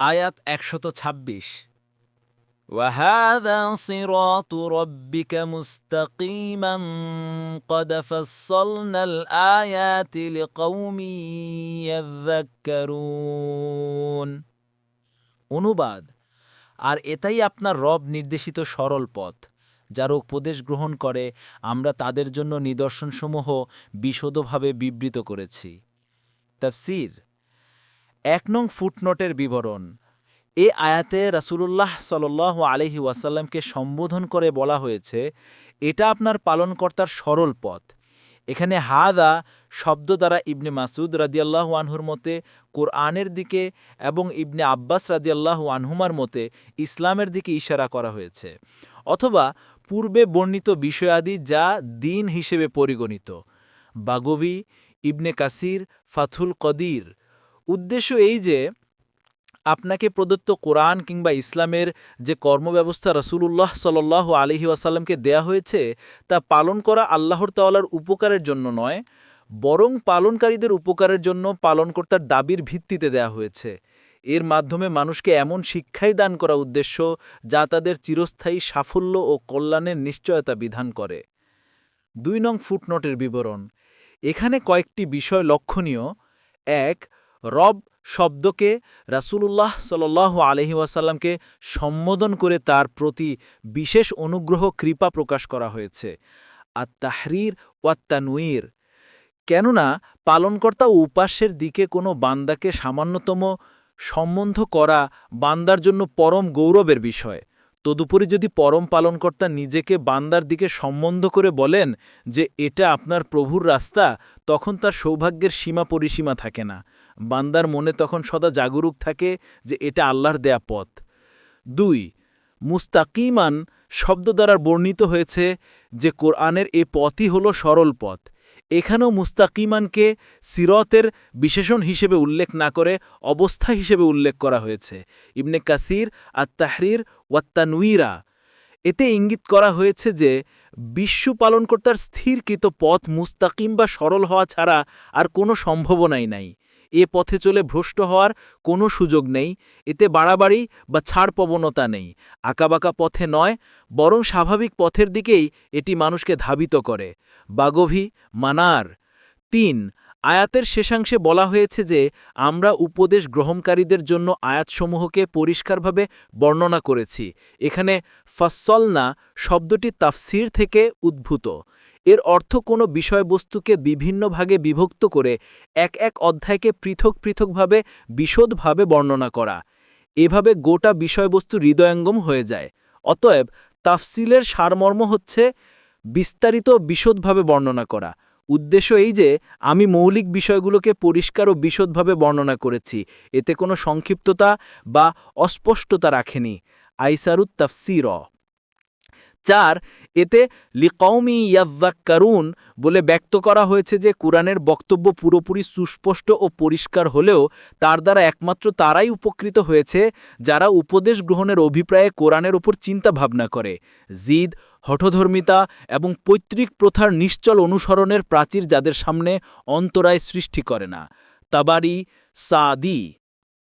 আয়াত একশত ছাব্বিশ وهذا صراط ربك مستقيما قد فصلنا الآيات لقوم يذكرون অনুবাদ আর এটাই আপনার রব নির্দেশিত সরল পথ যারা উপদেশ গ্রহণ করে আমরা তাদের জন্য নিদর্শনসমূহ বিশদভাবে বিবৃত করেছি তাফসির এক নং ফুটনোটের বিবরণ। এ আয়াতে রাসূলুল্লাহ সাল্লাহ আলহি ওয়াসাল্লামকে সম্বোধন করে বলা হয়েছে, এটা আপনার পালনকর্তার সরল পথ। এখানে হাদা শব্দ দ্বারা ইবনে মাসুদ রাদিয়াল্লাহু আনহুর মতে, কোরআনের দিকে এবং ইবনে আব্বাস রাদিয়াল্লাহু আনহুমার মতে ইসলামের দিকে ইশারা করা হয়েছে। অথবা পূর্বে বর্ণিত বিষয়াদি যা দিন হিসেবে পরিগণিত। বাগবি, ইবনে কাসির, ফাথুল কদির উদ্দেশ্য এই যে আপনাকে প্রদত্ত কোরআন কিংবা ইসলামের যে কর্মব্যবস্থা রসুলুল্লাহ সাল্লাহ আলহি ওয়াসাল্লামকে দেয়া হয়েছে, তা পালন করা আল্লাহর তাওয়ালার উপকারের জন্য নয়, বরং পালনকারীদের উপকারের জন্য পালনকর্তার দাবির ভিত্তিতে দেয়া হয়েছে। এর মাধ্যমে মানুষকে এমন শিক্ষাই দান করা উদ্দেশ্য যা তাদের চিরস্থায়ী সাফল্য ও কল্যাণের নিশ্চয়তা বিধান করে। দুই নং ফুটনোটের বিবরণ। এখানে কয়েকটি বিষয় লক্ষণীয়। এক রব শব্দকে রাসূলুল্লাহ সাল্লাহ আলহি ওয়াসাল্লামকে সম্বোধন করে তার প্রতি বিশেষ অনুগ্রহ, কৃপা প্রকাশ করা হয়েছে। আর তাহরির ওয়াত্তানুইর কেননা পালনকর্তা উপাস্যের দিকে কোনো বান্দাকে সামান্যতম সম্বন্ধ করা বান্দার জন্য পরম গৌরবের বিষয়। তদুপরি যদি পরম পালনকর্তা নিজেকে বান্দার দিকে সম্বন্ধ করে বলেন যে এটা আপনার প্রভুর রাস্তা, তখন তার সৌভাগ্যের সীমা পরিসীমা থাকে না। বান্দার মনে তখন সদা জাগরুক থাকে যে এটা আল্লাহর দেয়া পথ। দুই, মুস্তাকিমান শব্দ দ্বারা বর্ণিত হয়েছে যে কোরআনের এ পথই হল সরল পথ। এখানেও মুস্তাকিমানকে সিরতের বিশেষণ হিসেবে উল্লেখ না করে অবস্থা হিসেবে উল্লেখ করা হয়েছে। ইবনে কাসির আর তাহরির ওয়াত্তানুইরা। এতে ইঙ্গিত করা হয়েছে যে বিশ্ব পালনকর্তার স্থিরকৃত পথ মুস্তাকিম বা সরল হওয়া ছাড়া আর কোনো সম্ভাবনাই নাই। এ পথে চলে ভ্রষ্ট হওয়ার কোনো সুযোগ নেই, এতে বাড়াবাড়ি বা ছাড় প্রবণতা নেই। আঁকাবাঁকা পথে নয়, বরং স্বাভাবিক পথের দিকেই এটি মানুষকে ধাবিত করে। বাগভি, মানার। তিন, আয়াতের শেষাংশে বলা হয়েছে যে, আমরা উপদেশ গ্রহণকারীদের জন্য আয়াতসমূহকে পরিষ্কারভাবে বর্ণনা করেছি। এখানে ফসলনা শব্দটি তাফসির থেকে উদ্ভূত। এর অর্থ কোনো বিষয়বস্তুকে বিভিন্ন ভাগে বিভক্ত করে এক এক অধ্যায়কে পৃথক পৃথকভাবে বিশদভাবে বর্ণনা করা। এভাবে গোটা বিষয়বস্তু হৃদয়ঙ্গম হয়ে যায়। অতএব তাফসিলের সারমর্ম হচ্ছে বিস্তারিত বিশদভাবে বর্ণনা করা। উদ্দেশ্য এই যে, আমি মৌলিক বিষয়গুলোকে পরিষ্কার ও বিশদভাবে বর্ণনা করেছি। এতে কোনো সংক্ষিপ্ততা বা অস্পষ্টতা রাখেনি। আইসারুত তাফসির। চার, এতে লিকৌমি ইয়াজ্জাক্কারুন বলে ব্যক্ত করা হয়েছে যে কোরআনের বক্তব্য পুরোপুরি সুস্পষ্ট ও পরিষ্কার হলেও তার দ্বারা একমাত্র তারাই উপকৃত হয়েছে যারা উপদেশ গ্রহণের অভিপ্রায়ে কোরআনের ওপর চিন্তা ভাবনা করে। জিদ, হঠধর্মিতা এবং পৈতৃক প্রথার নিশ্চল অনুসরণের প্রাচীর যাদের সামনে অন্তরায় সৃষ্টি করে না। তাবারি, সাদি